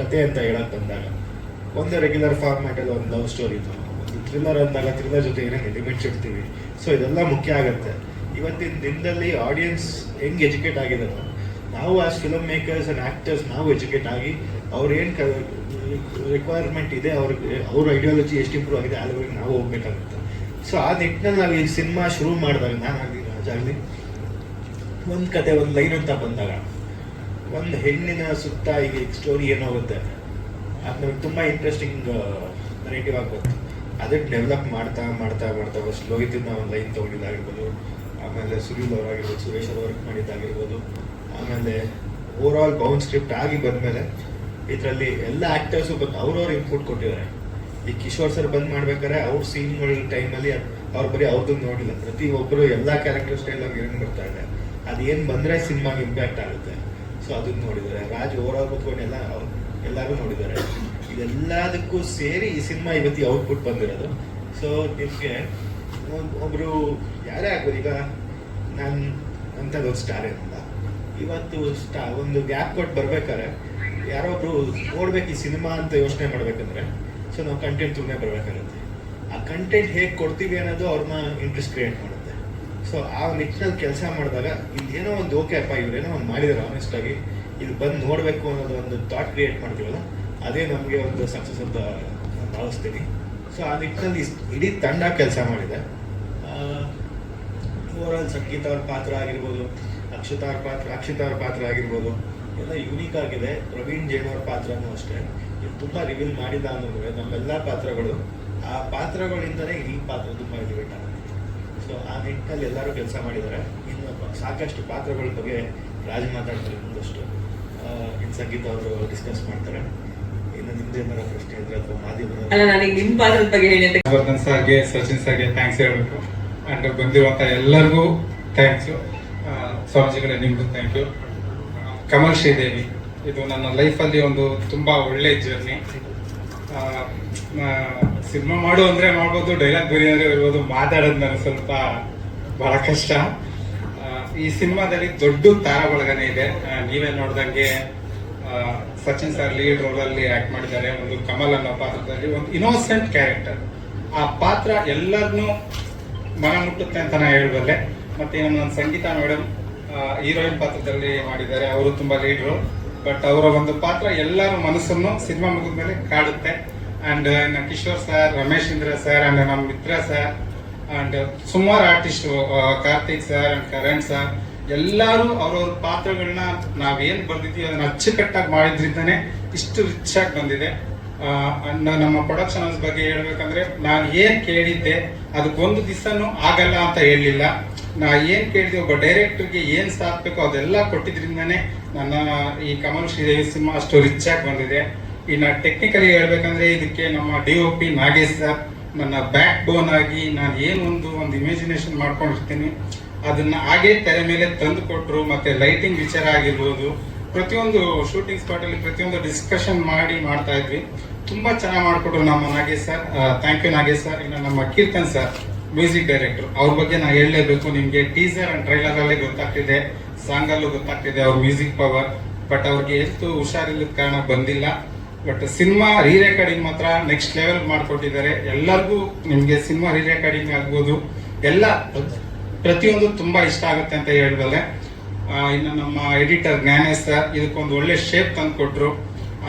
ಕತೆ ಅಂತ ಹೇಳಕ್ ಬಂದಾಗ, ಒಂದು ರೆಗ್ಯುಲರ್ ಫಾರ್ಮ್ಯಾಟಲ್ಲಿ ಒಂದು ಲವ್ ಸ್ಟೋರಿ ಒಂದು ಥ್ರಿಲ್ಲರ್ ಅಂದಾಗ ಥ್ರಿಲ್ಲರ್ ಜೊತೆ ಏನೇನು ಎಲಿಮೆಂಟ್ಸ್ ಇಡ್ತೀವಿ ಸೊ ಇದೆಲ್ಲ ಮುಖ್ಯ ಆಗುತ್ತೆ. ಇವತ್ತಿನ ದಿನದಲ್ಲಿ ಆಡಿಯನ್ಸ್ ಹೆಂಗೆ ಎಜುಕೇಟ್ ಆಗಿದಾರೋ ನಾವು as film makers and actors ನಾವು ಎಜುಕೇಟ್ ಆಗಿ ಅವ್ರೇನು ಏನು ಕ ರಿಕ್ವೈರ್ಮೆಂಟ್ ಇದೆ, ಅವ್ರಿಗೆ, ಅವ್ರ ಐಡಿಯಾಲಜಿ ಎಷ್ಟು ಇಂಪ್ರೂವ್ ಆಗಿದೆ ಅಲ್ಲಿವರೆಗೆ ನಾವು ಹೋಗ್ಬೇಕಾಗುತ್ತೆ. ಸೊ ಆ ನಿಟ್ಟಿನಲ್ಲಿ ನಾವು ಈ ಸಿನಿಮಾ ಶುರು ಮಾಡಿದಾಗ, ನಾನಾಗಲಿ ರಾಜಾಗಲಿ, ಒಂದು ಕತೆ, ಒಂದು ಲೈನ್ ಅಂತ ಬಂದಾಗ ಒಂದು ಹೆಣ್ಣಿನ ಸುತ್ತ ಈಗ ಸ್ಟೋರಿ ಏನೋಗುತ್ತೆ ಅದು ನಮಗೆ ತುಂಬ ಇಂಟ್ರೆಸ್ಟಿಂಗ್ ನೆರೇಟಿವ್ ಆಗುತ್ತೆ ಅದಕ್ಕೆ ಡೆವಲಪ್ ಮಾಡ್ತಾ ಮಾಡ್ತಾ ಮಾಡ್ತಾ ಫಸ್ಟ್ ಒಂದು ಲೈನ್ ತೊಗೊಂಡಿದ್ದಾಗಿರ್ಬೋದು, ಆಮೇಲೆ ಸುನೀಲ್ ಅವರಾಗಿರ್ಬೋದು, ಸುರೇಶ್ ಅವರು ವರ್ಕ್ ಮಾಡಿದ್ದಾಗಿರ್ಬೋದು, ಆಮೇಲೆ ಓವರ್ ಆಲ್ ಬೌನ್ ಸ್ಕ್ರಿಪ್ಟ್ ಆಗಿ ಬಂದಮೇಲೆ ಇದರಲ್ಲಿ ಎಲ್ಲ ಆ್ಯಕ್ಟರ್ಸು ಬಂದು ಅವ್ರವ್ರ ಇನ್ಪುಟ್ ಕೊಟ್ಟಿದ್ದಾರೆ. ಈ ಕಿಶೋರ್ ಸರ್ ಬಂದ್ ಮಾಡ್ಬೇಕಾದ್ರೆ ಅವ್ರ ಸೀನ್ಗಳ ಟೈಮಲ್ಲಿ ಅವ್ರು ಬರೀ ಅವ್ರದ್ದು ನೋಡಿಲ್ಲ. ಪ್ರತಿ ಒಬ್ಬರು ಎಲ್ಲ ಕ್ಯಾರೆಕ್ಟರ್ ಸ್ಟೈಲ್ ಆಗಿ ಏನು ಬರ್ತಾ ಇದೆ, ಅದೇನು ಬಂದರೆ ಸಿನಿಮಾಗೆ ಇಂಪ್ಯಾಕ್ಟ್ ಆಗುತ್ತೆ. ಸೊ ಅದನ್ನ ನೋಡಿದ್ದಾರೆ. ರಾಜ್ ಓವರ್ ಆಲ್ ಕೂತ್ಕೊಂಡು ಎಲ್ಲ ಅವ್ರು- ಎಲ್ಲರೂ ನೋಡಿದ್ದಾರೆ. ಇದೆಲ್ಲದಕ್ಕೂ ಸೇರಿ ಈ ಸಿನಿಮಾ ಇವತ್ತಿ ಔಟ್ಪುಟ್ ಬಂದಿರೋದು. ಸೊ ನಿಮಗೆ ಒಬ್ರು ಯಾರೇ ಆಗ್ಬೋದು, ಈಗ ನಾನು ಅಂಥದ್ದೊಂದು ಸ್ಟಾರ್ ಏನಲ್ಲ ಇವತ್ತು ಸ್ಟಾ ಒಂದು ಗ್ಯಾಪ್ ಕೊಟ್ಟು ಬರ್ಬೇಕಾದ್ರೆ ಯಾರೋ ಒಬ್ರು ನೋಡ್ಬೇಕು ಈ ಸಿನಿಮಾ ಅಂತ ಯೋಚನೆ ಮಾಡ್ಬೇಕಂದ್ರೆ ಸೊ ನಾವು ಕಂಟೆಂಟ್ ತುಂಬನೇ ಬರ್ಬೇಕಾಗುತ್ತೆ. ಆ ಕಂಟೆಂಟ್ ಹೇಗೆ ಕೊಡ್ತೀವಿ ಅನ್ನೋದು ಅವ್ರನ್ನ ಇಂಟ್ರೆಸ್ಟ್ ಕ್ರಿಯೇಟ್ ಮಾಡುತ್ತೆ ಸೊ ಆ ನಿಟ್ಟಿನಲ್ಲಿ ಕೆಲಸ ಮಾಡಿದಾಗ ಇದೇನೋ ಒಂದು ಓಕೆ ಅಪ್ಪ, ಇವರೇನೋ ಒಂದು ಮಾಡಿದಾರೆ ಆನೆಸ್ಟ್ ಆಗಿ. ಇದು ಬಂದು ನೋಡಬೇಕು ಅನ್ನೋದು ಒಂದು ಥಾಟ್ ಕ್ರಿಯೇಟ್ ಮಾಡ್ತೀವಲ್ಲ, ಅದೇ ನಮಗೆ ಒಂದು ಸಕ್ಸಸ್ ಅಂತ ಭಾವಿಸ್ತೀನಿ. ಸೊ ಆ ನಿಟ್ಟಿನಲ್ಲಿ ಇಡೀ ತಂಡ ಕೆಲಸ ಮಾಡಿದೆ. ಓವರಾಲ್ ಸಂಗೀತ ಅವ್ರ ಪಾತ್ರ ಆಗಿರ್ಬೋದು, ಅಕ್ಷತಾ ಅವ್ರ ಪಾತ್ರ ಅಕ್ಷಿತಾ ಅವ್ರ ಪಾತ್ರ ಆಗಿರ್ಬೋದು, ಎಲ್ಲ ಯುನೀಕ್ ಆಗಿದೆ. ಪ್ರವೀಣ್ ಜೈನ್ ಅವ್ರ ಪಾತ್ರನೂ ಅಷ್ಟೇ. ಇದು ತುಂಬ ರಿವೀಲ್ ಮಾಡಿಲ್ಲ ಅನ್ನೋದು ನಮ್ಮೆಲ್ಲ ಪಾತ್ರಗಳು, ಆ ಪಾತ್ರಗಳಿಂದಲೇ ಈ ಪಾತ್ರ ತುಂಬ ಎಲಿವೇಟ್ ಆಗುತ್ತೆ. ಸೊ ಆ ನಿಟ್ಟಿನಲ್ಲಿ ಎಲ್ಲರೂ ಕೆಲಸ ಮಾಡಿದ್ದಾರೆ. ಇನ್ನು ಸಾಕಷ್ಟು ಪಾತ್ರಗಳ ಬಗ್ಗೆ ರಾಜ್ ಮಾತಾಡ್ತಾರೆ ಮುಂದಷ್ಟು. ಇನ್ ಇನ್ನು ಸಂಗೀತ ಅವರು ಡಿಸ್ಕಸ್ ಮಾಡ್ತಾರೆ. ಇನ್ನು ನಿಮ್ದು ಏನಾರ ಪ್ರಶ್ನೆ ಇದ್ರೆ ಅಥವಾ ಮಾಧ್ಯಮದ ಅಂತ ವರ್ಧನ್ ಸರ್ಗೆ ಸಚಿನ್ ಸರ್ಗೆ ಥ್ಯಾಂಕ್ಸ್ ಹೇಳಬೇಕು. ಅಂಡ್ ಬಂದಿರುವಂತ ಎಲ್ಲರಿಗೂ ಥ್ಯಾಂಕ್ಸ್ ಸ್ವಾಮೀಜಿಗಳೇ ನಿಮ್ಗೂ ಥ್ಯಾಂಕ್ ಯು ಕಮಲ್ ಶ್ರೀದೇವಿ ಇದು ನನ್ನ ಲೈಫಲ್ಲಿ ಒಂದು ತುಂಬಾ ಒಳ್ಳೆ ಜರ್ನಿ ಸಿನಿಮಾ ಮಾಡು ಅಂದ್ರೆ ಮಾಡ್ಬೋದು ಡೈಲಾಗ್ ಬರೆಯೋದ್ರೆ ಇರ್ಬೋದು, ಮಾತಾಡೋದು ನನಗೆ ಸ್ವಲ್ಪ ಬಹಳ ಕಷ್ಟ. ಈ ಸಿನಿಮಾದಲ್ಲಿ ದೊಡ್ಡ ತಾರ ಬಳಗನೆ ಇದೆ. ನೀವೇ ನೋಡ್ದಂಗೆ ಸಚಿನ್ ಸರ್ ಲೀಡ್ ರೋಲ್ ಅಲ್ಲಿ ಆಕ್ಟ್ ಮಾಡಿದ್ದಾರೆ. ಒಂದು ಕಮಲ್ ಅನ್ನೋ ಪಾತ್ರದಲ್ಲಿ ಒಂದು ಇನೋಸೆಂಟ್ ಕ್ಯಾರೆಕ್ಟರ್ ಆ ಪಾತ್ರ ಎಲ್ಲರನ್ನೂ ಮನ ಮುಟ್ಟುತ್ತೆ ಅಂತ ನಾ ಹೇಳಬಲ್ಲೆ. ಮತ್ತೆ ನನ್ನ ಸಂಗೀತ ಮೇಡಮ್ ಹೀರೋಯಿನ್ ಪಾತ್ರದಲ್ಲಿ ಮಾಡಿದ್ದಾರೆ. ಅವರು ತುಂಬಾ ಲೀಡ್ರು ಬಟ್ ಅವರ ಒಂದು ಪಾತ್ರ ಎಲ್ಲರ ಮನಸ್ಸನ್ನು ಸಿನಿಮಾ ಮುಗಿದ ಮೇಲೆ ಕಾಡುತ್ತೆ. And Kishore sir Ramesh Indra sir and ನಮ್ಮ ಮಿತ್ರ ಸರ್ ಅಂಡ್ ಸುಮಾರು artist Karthik sir and Karan sir ಎಲ್ಲರೂ ಅವ್ರವ್ರ ಪಾತ್ರಗಳನ್ನ ನಾವೇನು ಬರ್ದಿದ್ವಿ ಅದನ್ನ ಅಚ್ಚುಕಟ್ಟಾಗಿ ಮಾಡಿದ್ರಿಂದನೇ ಇಷ್ಟು ರಿಚ್ ಬಂದಿದೆ. ಅಂಡ್ and ನಮ್ಮ ಪ್ರೊಡಕ್ಷನ್ ಹೌಸ್ ಬಗ್ಗೆ ಹೇಳಬೇಕಂದ್ರೆ ನಾನು ಏನು ಕೇಳಿದ್ದೆ ಅದಕ್ಕೊಂದು ದಿವಸನೂ ಆಗಲ್ಲ ಅಂತ ಹೇಳಿಲ್ಲ ನಾ ಏನು ಕೇಳಿದೆ ಒಬ್ಬ ಡೈರೆಕ್ಟರ್ಗೆ ಏನು ಸಾಕ್ಬೇಕು ಅದೆಲ್ಲ ಕೊಟ್ಟಿದ್ರಿಂದನೇ ನನ್ನ ಈ ಕಮಲ್ ಶ್ರೀದೇವಿ ಸಿನಿಮಾ ಅಷ್ಟು ರಿಚ್ ಬಂದಿದೆ. ಇನ್ನು ಟೆಕ್ನಿಕಲಿ ಹೇಳ್ಬೇಕಂದ್ರೆ ಇದಕ್ಕೆ ನಮ್ಮ D O P Nagesh sir ನನ್ನ ಬ್ಯಾಕ್ ಬೋನ್ ಆಗಿ ನಾನು ಏನೊಂದು ಒಂದು ಇಮ್ಯಾಜಿನೇಷನ್ ಮಾಡ್ಕೊಂಡಿರ್ತೀನಿ. ಅದನ್ನ ಹಾಗೆ ತೆರೆ ಮೇಲೆ ತಂದು ಕೊಟ್ಟರು ಮತ್ತೆ ಲೈಟಿಂಗ್ ವಿಚಾರ ಆಗಿರ್ಬೋದು. ಪ್ರತಿಯೊಂದು ಶೂಟಿಂಗ್ ಸ್ಪಾಟ್ ಅಲ್ಲಿ ಪ್ರತಿಯೊಂದು ಡಿಸ್ಕಷನ್ ಮಾಡಿ ಮಾಡ್ತಾ ಇದ್ವಿ. ತುಂಬಾ ಚೆನ್ನಾಗಿ ಮಾಡ್ಕೊಟ್ರು ನಮ್ಮ Nagesh sir thank you Nagesh sir ಇನ್ನು ನಮ್ಮ ಕೀರ್ತನ್ ಸರ್ ಮ್ಯೂಸಿಕ್ ಡೈರೆಕ್ಟರ್ ಅವ್ರ ಬಗ್ಗೆ ನಾ ಹೇಳಲೇಬೇಕು. ನಿಮಗೆ ಟೀಸರ್ ಅಂಡ್ ಟ್ರೈಲರ್ ಅಲ್ಲಿ ಗೊತ್ತಾಗ್ತಿದೆ. ಸಾಂಗ್ ಅಲ್ಲೂ ಗೊತ್ತಾಗ್ತಿದೆ ಅವ್ರ ಮ್ಯೂಸಿಕ್ ಪವರ್ ಬಟ್ ಅವ್ರಿಗೆ ಎಷ್ಟು ಹುಷಾರಿಲ್ಲದ ಕಾರಣ ಬಂದಿಲ್ಲ. ಬಟ್ ಸಿನಿಮಾ ರೀ ರೆಕಾರ್ಡಿಂಗ್ ಮಾತ್ರ ನೆಕ್ಸ್ಟ್ ಲೆವೆಲ್ ಮಾಡಿಕೊಟ್ಟಿದ್ದಾರೆ. ಎಲ್ಲರಿಗೂ ನಿಮಗೆ ಸಿನಿಮಾ ರೀ ರೆಕಾರ್ಡಿಂಗ್ ಆಗ್ಬೋದು. ಎಲ್ಲ ಪ್ರತಿಯೊಂದು ತುಂಬಾ ಇಷ್ಟ ಆಗುತ್ತೆ ಅಂತ ಹೇಳ್ಬಲ್ಲೆ. ಇನ್ನು ನಮ್ಮ ಎಡಿಟರ್ ಜ್ಞಾನೇಶ್ ಸರ್ ಇದಕ್ಕೊಂದು ಒಳ್ಳೆ ಶೇಪ್ ತಂದು ಕೊಟ್ರು.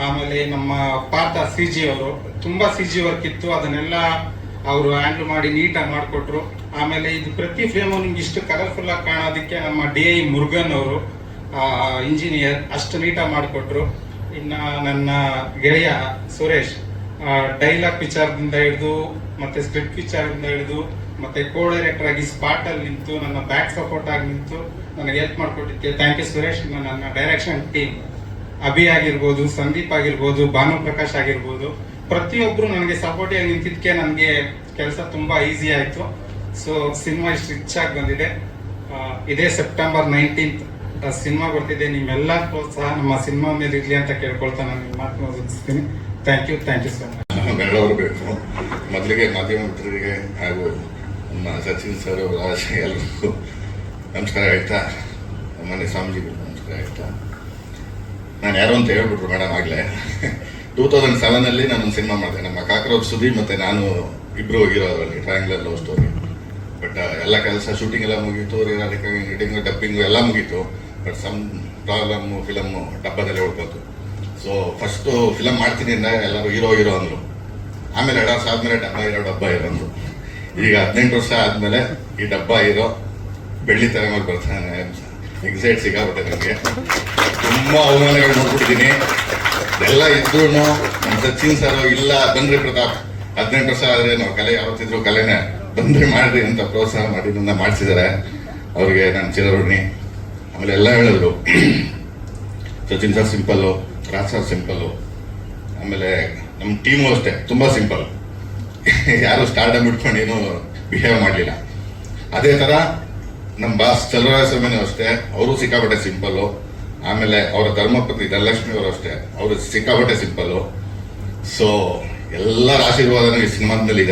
ಆಮೇಲೆ ನಮ್ಮ ಪಾರ್ಥ ಸಿ ಜಿ ಅವರು, ತುಂಬಾ ಸಿ ಜಿ ವರ್ಕ್ ಇತ್ತು. ಅದನ್ನೆಲ್ಲ ಅವರು ಹ್ಯಾಂಡಲ್ ಮಾಡಿ ನೀಟಾಗಿ ಮಾಡಿಕೊಟ್ರು. ಆಮೇಲೆ ಇದು ಪ್ರತಿ ಫ್ರೇಮು ನಿಮ್ಗೆ ಇಷ್ಟು ಕಲರ್ಫುಲ್ ಆಗಿ ಕಾಣೋದಕ್ಕೆ ನಮ್ಮ ಡಿ ಐ ಮುರುಗನ್ ಅವರು ಇಂಜಿನಿಯರ್ ಅಷ್ಟು ನೀಟಾಗಿ ಮಾಡಿಕೊಟ್ರು. ಇನ್ನ ನನ್ನ ಗೆಳೆಯ ಸುರೇಶ್ ಡೈಲಾಗ್ ವಿಚಾರದಿಂದ ಹಿಡಿದು, ಮತ್ತೆ ಸ್ಕ್ರಿಪ್ಟ್ ವಿಚಾರದಿಂದ ಹಿಡಿದು, ಮತ್ತೆ ಕೋ ಡೈರೆಕ್ಟರ್ ಆಗಿ ಸ್ಪಾಟ್ ಅಲ್ಲಿ ನಿಂತು, ನನ್ನ ಬ್ಯಾಕ್ ಸಪೋರ್ಟ್ ಆಗಿ ನಿಂತು ನನಗೆ ಹೆಲ್ಪ್ ಮಾಡಿಕೊಟ್ಟಿದ್ದೆ. ಥ್ಯಾಂಕ್ ಯು ಸುರೇಶ್ ನನ್ನ ಡೈರೆಕ್ಷನ್ ಟೀಮ್ ಅಭಿ ಆಗಿರ್ಬೋದು, ಸಂದೀಪ್ ಆಗಿರ್ಬೋದು, ಭಾನು ಪ್ರಕಾಶ್ ಆಗಿರ್ಬೋದು ಪ್ರತಿಯೊಬ್ಬರು ನನಗೆ ಸಪೋರ್ಟ್ ಆಗಿ ನಿಂತಿದ್ದಕ್ಕೆ ನನಗೆ ಕೆಲಸ ತುಂಬಾ ಈಸಿ ಆಯ್ತು. ಸೊ ಸಿನಿಮಾ ಇಷ್ಟು ರಿಚ್ ಆಗಿ ಬಂದಿದೆ. ಇದೇ ಸೆಪ್ಟೆಂಬರ್ ನೈನ್ಟೀನ್ತ್ ಸಿನಿಮಾ ಬರ್ತಿದೆ, ನಿಮ್ಮೆಲ್ಲ ಪ್ರೋತ್ಸಾಹ ನಮ್ಮ ಸಿನಿಮಾ ಮೇಲೆ ಇರ್ಲಿ ಅಂತ ಕೇಳ್ಕೊಳ್ತಾ ನಾನು ನಿಮ್ಮ ಮಾತನ್ನು thank you thank you sir Bengaluru ಬೇಕು. ಮೊದಲಿಗೆ ಮಾಧ್ಯಮ ಮಿತ್ರರಿಗೆ ಹಾಗೂ ನಮ್ಮ ಸಚಿನ್ ಸರ್ ರಾಜ್ ಎಲ್ಲರಿಗೂ ನಮಸ್ಕಾರ ಹೇಳ್ತಾ ಮನೆ ಸ್ವಾಮೀಜಿಗಳು ನಮಸ್ಕಾರ ಹೇಳ್ತಾ. ನಾನು ಯಾರು ಅಂತ ಹೇಳ್ಬಿಟ್ರು ಮೇಡಮ್ ಆಗಲೇ. ಟೂ ತೌಸಂಡ್ ಸೆವೆನಲ್ಲಿ ನಾನು ಒಂದು ಸಿನಿಮಾ ಮಾಡಿದೆ. ನಮ್ಮ ಕಾಕ್ರೋಚ್ ಸುದೀಪ್ ಮತ್ತು ನಾನು ಇಬ್ಬರು ಹೋಗಿರೋ ಅದರಲ್ಲಿ ಟ್ರಯಾಂಗ್ಲರ್ ಲವ್ ಸ್ಟೋರಿ ಬಟ್ ಎಲ್ಲ ಕೆಲಸ ಶೂಟಿಂಗ್ ಎಲ್ಲ ಮುಗೀತು ಎಡಿಟಿಂಗ್ ಡಬ್ಬಿಂಗು ಎಲ್ಲ ಮುಗೀತು. ಸಮ್ ಪ್ರಾಬ್ಲಮ್ಮು ಫಿಲಮ್ಮು ಡಬ್ಬದಲ್ಲಿ ಉಳ್ಕೋತು ಸೊ ಫಸ್ಟ್ ಫಿಲಮ್ ಮಾಡ್ತೀನಿ ಅಂದಾಗ ಎಲ್ಲರೂ ಹೀರೋ ಹೀರೋ ಅಂದ್ರು. ಆಮೇಲೆ ಎರಡು ವರ್ಷ ಆದಮೇಲೆ ಡಬ್ಬ ಇರೋ ಡಬ್ಬ ಇರೋ ಅಂದರು. ಈಗ ಹದಿನೆಂಟು ವರ್ಷ ಆದಮೇಲೆ ಈ ಡಬ್ಬ ಇರೋ ಬೆಳ್ಳಿ ತರ ಮೇಲೆ ಬರ್ತಾನೆ. ಎಕ್ಸೈಟ್ ಸಿಗಾಬಿಟ್ಟೆ ನನಗೆ ತುಂಬಾ ಅವಮಾನಗಳು ನೋಡ್ಬಿಟ್ಟಿದ್ದೀನಿ ಎಲ್ಲ ಇದ್ರೂ ನಮ್ಮ ಸಚಿನ್ ಸರ್ ಇಲ್ಲ, ಬಂದ್ರಿ ಪ್ರತಾಪ್. ಹದಿನೆಂಟು ವರ್ಷ ಆದ್ರೆ ನಾವು ಕಲೆ, ಯಾವತ್ತಿದ್ರು ಕಲೆನೇ ಬಂದ್ರಿ ಮಾಡ್ರಿ ಅಂತ ಪ್ರೋತ್ಸಾಹ ಮಾಡಿ ನನ್ನ ಮಾಡಿಸಿದ್ದಾರೆ ಅವ್ರಿಗೆ ನಾನು ಚಿರಋಣಿ. ಆಮೇಲೆ ಎಲ್ಲ ಹೇಳಿದ್ರು Sachin sir simple, Raj sir simple. ಆಮೇಲೆ ನಮ್ಮ ಟೀಮು ಅಷ್ಟೇ, ತುಂಬ ಸಿಂಪಲ್. ಯಾರು ಸ್ಟಾರ್ಡಮ್ ಇಟ್ಕೊಂಡು ಏನು ಬಿಹೇವ್ ಮಾಡಲಿಲ್ಲ. ಅದೇ ಥರ ನಮ್ಮ ಬಾಸ್ ಚಲರಾಯಸ್ವಾಮಿನೂ ಅಷ್ಟೇ, ಅವರು ಸಿಕ್ಕಾಪಟ್ಟೆ ಸಿಂಪಲ್ಲು. ಆಮೇಲೆ ಅವರ ಧರ್ಮಪತ್ನಿ ಧನಲಕ್ಷ್ಮಿ ಅವರು ಅಷ್ಟೇ, ಅವರು ಸಿಕ್ಕಾಪಟ್ಟೆ ಸಿಂಪಲ್ಲು. ಸೊ ಎಲ್ಲರ ಆಶೀರ್ವಾದನೂ ಈ ಸಿನಿಮಾದಲ್ಲಿ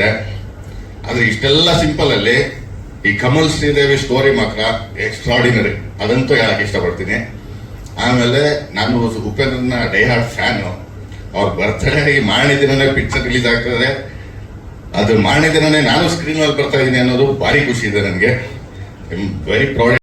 ಆದರೆ ಇಷ್ಟೆಲ್ಲ ಸಿಂಪಲ್ ಅಲ್ಲಿ ಈ ಕಮಲ್ ಶ್ರೀದೇವಿ ಸ್ಟೋರಿ ಮಾತ್ರ ಎಕ್ಸ್ಟ್ರಾಡಿನರಿ ಅದಂತೂ ಹೇಳಕ್ಕೆ ಇಷ್ಟಪಡ್ತೀನಿ? ಆಮೇಲೆ ನಾನು ಉಪೇಂದ್ರನ ಡೈಹಾರ್ಡ್ ಫ್ಯಾನ್ ಅವ್ರ ಬರ್ತ್ಡೇ ಈ ಮಾರನೇ ದಿನನೇ ಪಿಕ್ಚರ್ ರಿಲೀಸ್ ಆಗ್ತದೆ. ಅದು ಮಾರನೇ ದಿನನೇ ನಾನು ಸ್ಕ್ರೀನ್ ಮೇಲೆ ಬರ್ತಾ ಇದ್ದೀನಿ ಅನ್ನೋದು ಭಾರಿ ಖುಷಿ ಇದೆ ನನಗೆ. Very proud